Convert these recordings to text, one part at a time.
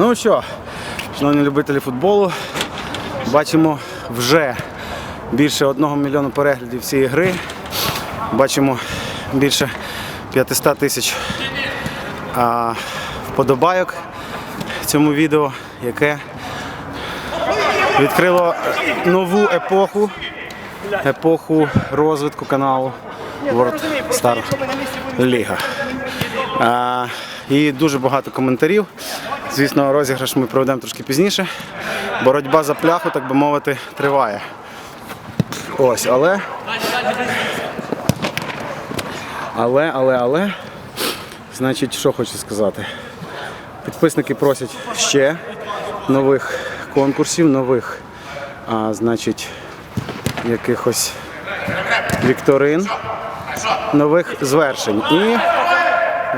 Ну що, шановні любителі футболу, бачимо вже більше одного мільйона переглядів цієї гри. Бачимо більше 500 тисяч а, вподобайок цьому відео, яке відкрило нову епоху, епоху розвитку каналу World Star Liga. А, і дуже багато коментарів. Звісно, розіграш ми проведемо трошки пізніше. Боротьба за пляху, так би мовити, триває. Ось, але. Але, але, але. Значить, що хочу сказати. Підписники просять ще нових конкурсів, нових, а, значить, якихось вікторин, нових звершень. І,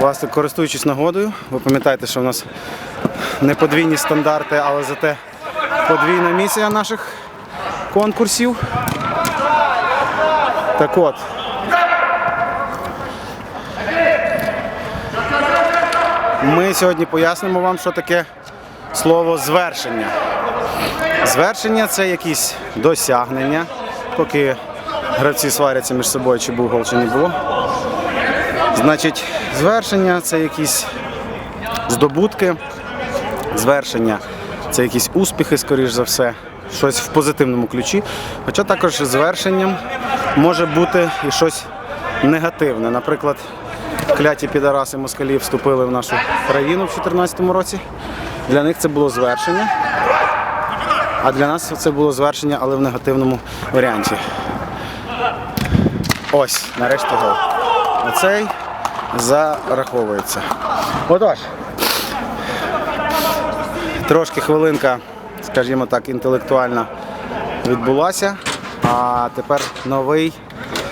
власне, користуючись нагодою, ви пам'ятаєте, що в нас не подвійні стандарти, але зате подвійна місія наших конкурсів. Так от. Ми сьогодні пояснимо вам, що таке слово звершення. Звершення це якісь досягнення, поки гравці сваряться між собою, чи був гол, чи не було. Значить, звершення це якісь здобутки, звершення це якісь успіхи, скоріш за все, щось в позитивному ключі. Хоча також звершенням може бути і щось негативне. Наприклад, кляті підараси москалі вступили в нашу країну в 2014 році. Для них це було звершення. А для нас це було звершення, але в негативному варіанті. Ось, нарешті гол. Оцей зараховується. Отож. Трошки хвилинка, скажімо так, інтелектуальна відбулася. А тепер новий,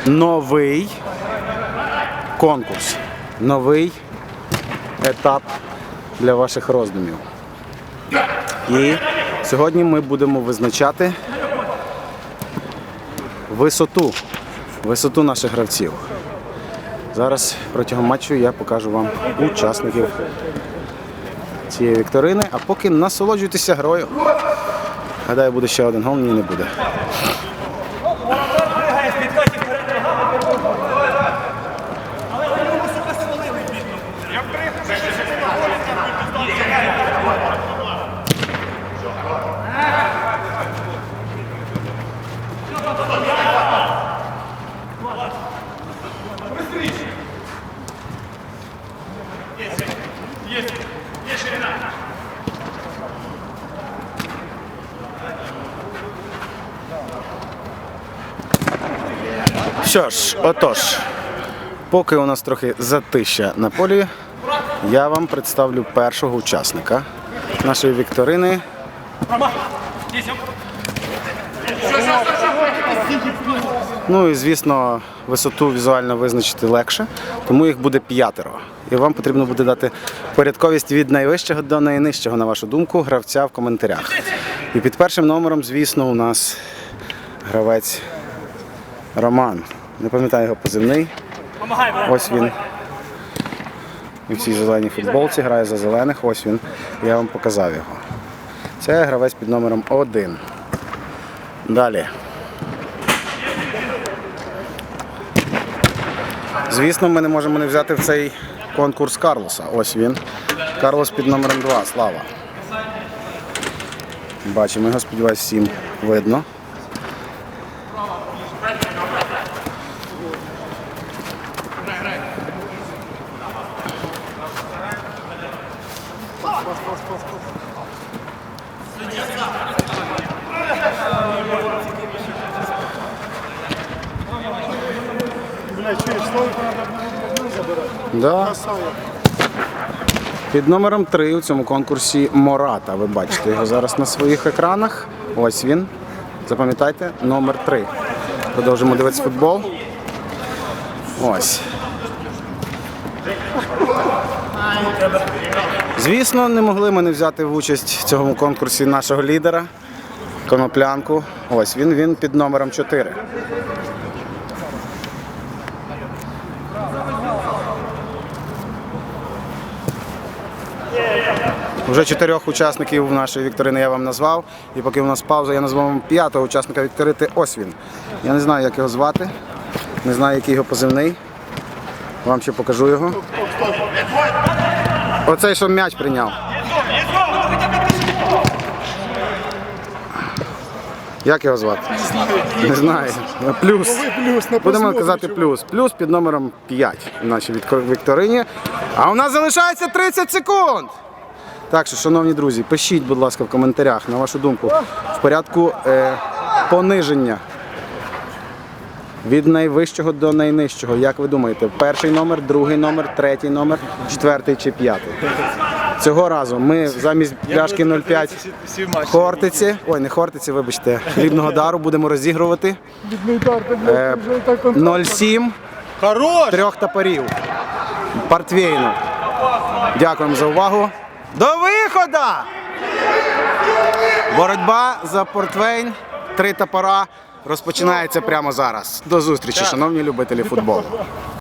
новий конкурс, новий етап для ваших роздумів. І сьогодні ми будемо визначати висоту, висоту наших гравців. Зараз протягом матчу я покажу вам учасників цієї вікторини, а поки насолоджуйтеся грою. Гадаю, буде ще один гол, ні, не буде. Що ж, отож, поки у нас трохи затища на полі, я вам представлю першого учасника нашої вікторини. Ну і звісно, висоту візуально визначити легше, тому їх буде п'ятеро. І вам потрібно буде дати порядковість від найвищого до найнижчого, на вашу думку, гравця в коментарях. І під першим номером, звісно, у нас гравець Роман. Не пам'ятаю його позивний. Ось він. У цій зеленій футболці грає за зелених. Ось він. Я вам показав його. Це гравець під номером 1. Далі. Звісно, ми не можемо не взяти в цей конкурс Карлоса. Ось він. Карлос під номером 2. Слава. Бачимо його, сподіваюся, всім видно. Да. Під номером 3 у цьому конкурсі Мората. Ви бачите його зараз на своїх екранах. Ось він. Запам'ятайте, номер 3. Продовжимо дивитися футбол. Ось. Звісно, не могли ми не взяти в участь в цьому конкурсі нашого лідера Коноплянку. Ось він, він під номером 4. Вже чотирьох учасників нашої вікторини я вам назвав. І поки у нас пауза, я назвав вам п'ятого учасника вікторини ось він. Я не знаю, як його звати, не знаю, який його позивний. Вам ще покажу його. Оцей, що м'яч прийняв. Як його звати? Не знаю. Плюс. Будемо казати плюс. Плюс під номером 5 в нашій вікторині. А у нас залишається 30 секунд. Так що, шановні друзі, пишіть, будь ласка, в коментарях, на вашу думку, в порядку е, пониження від найвищого до найнижчого. Як ви думаєте, перший номер, другий номер, третій номер, четвертий чи п'ятий? Цього разу ми замість пляшки 0,5 Хортиці, ой, не Хортиці, вибачте, хлібного дару будемо розігрувати. Е, 0,7 трьох топорів. Портвейну. Дякуємо за увагу. До виходу! Боротьба за портвейн, три топора розпочинається прямо зараз. До зустрічі, шановні любителі футболу.